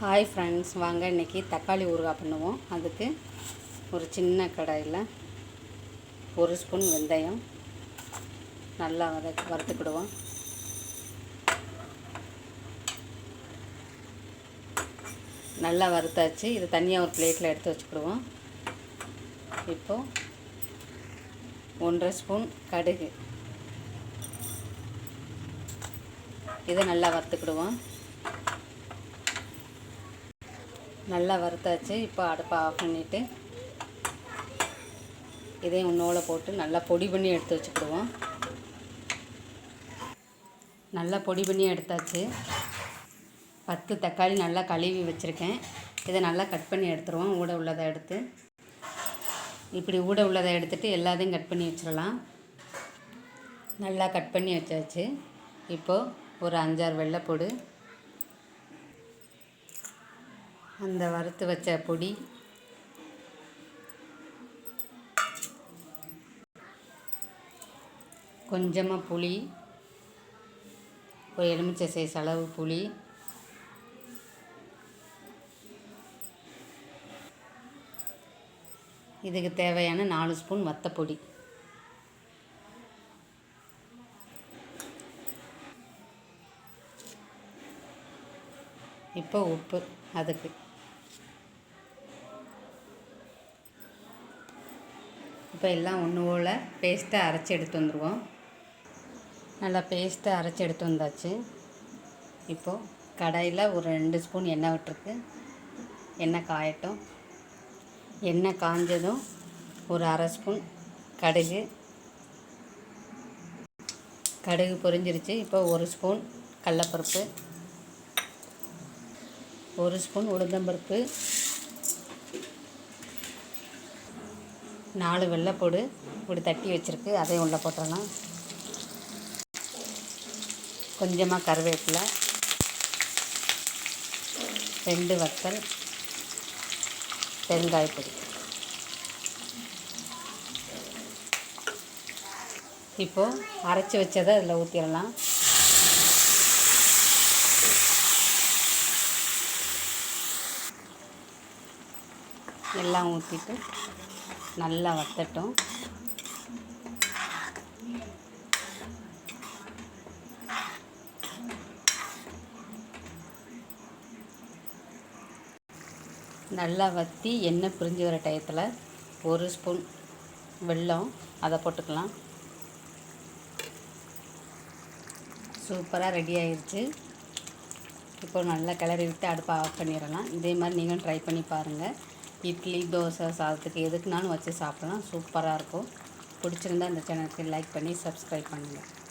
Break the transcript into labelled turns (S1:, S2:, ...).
S1: Hi friends வாங்க இன்றைக்கி தக்காளி ஊறுகாய் பண்ணுவோம். அதுக்கு ஒரு சின்ன கடாயில் ஒரு ஸ்பூன் வெந்தயம். நல்லா வத வறுத்துக்கிடுவோம். நல்லா வறுத்தாச்சு. இது தனியாக ஒரு பிளேட்டில் எடுத்து வச்சுக்கிடுவோம். இப்போது ஒன்றரை ஸ்பூன் கடுகு. இதை நல்லா வறுத்துக்கிடுவோம். நல்லா வறுத்தாச்சு. இப்போ அடுப்பை ஆஃப் பண்ணிவிட்டு இதையும் உன்னோல போட்டு நல்லா பொடி பண்ணி எடுத்து வச்சுக்கிடுவோம். நல்லா பொடி பண்ணி எடுத்தாச்சு. பத்து தக்காளி நல்லா கழுவி வச்சுருக்கேன். இதை நல்லா கட் பண்ணி எடுத்துருவோம். ஊட உள்ளதை எடுத்து. இப்படி ஊட உள்ளதை எடுத்துகிட்டு எல்லாத்தையும் கட் பண்ணி வச்சிடலாம். நல்லா கட் பண்ணி வச்சாச்சு. இப்போது ஒரு அஞ்சாறு வெள்ளைப்பூடு அந்த வறுத்து வச்ச பொடி. கொஞ்சமாக புளி. ஒரு எலுமிச்சை சைஸ் அளவு புளி. இதுக்கு தேவையான நாலு ஸ்பூன் வத்தப்பொடி. இப்போ உப்பு அதுக்கு. இப்போ எல்லாம் ஒன்று போல் பேஸ்ட்டை அரைச்சி எடுத்து வந்துடுவோம் நல்லா பேஸ்ட்டை அரைச்சி எடுத்து வந்தாச்சு. இப்போது கடாயில் ஒரு ரெண்டு ஸ்பூன் எண்ணெய் விட்டுருக்கு. எண்ணெய் காயட்டும். எண்ணெய் காஞ்சதும் ஒரு அரை ஸ்பூன் கடுகு. கடுகு பொரிஞ்சிருச்சு. இப்போ ஒரு ஸ்பூன் கடலப்பருப்பு. ஒரு ஸ்பூன் உளுந்தம்பருப்பு. நாலு வெள்ளைப்பூடு இப்படி தட்டி வச்சுருக்கு அதையும் உள்ளே போட்டுடலாம் கொஞ்சமாக கருவேப்பிலை ரெண்டு வத்தல் பெருங்காயப்பொடி இப்போது அரைச்சி வச்சதை அதில் ஊற்றிடலாம் எல்லாம் ஊற்றிட்டு நல்லா வத்தட்டும். நல்லா வற்றி எண்ணெய் பிரிஞ்சு வர டயத்தில் ஒரு ஸ்பூன் வெல்லம் அதை போட்டுக்கலாம். சூப்பராக ரெடி ஆயிடுச்சு இப்போ நல்லா கிளறி விட்டு அடுப்பை ஆஃப் பண்ணிடலாம். இதே மாதிரி நீங்களும் ட்ரை பண்ணி பாருங்கள் இட்லி தோசை சாதத்துக்கு எதுக்குனாலும் வச்சு சாப்பிட்லாம். சூப்பராக இருக்கும். பிடிச்சிருந்தா இந்த சேனலுக்கு லைக் பண்ணி சப்ஸ்கிரைப் பண்ணுங்கள்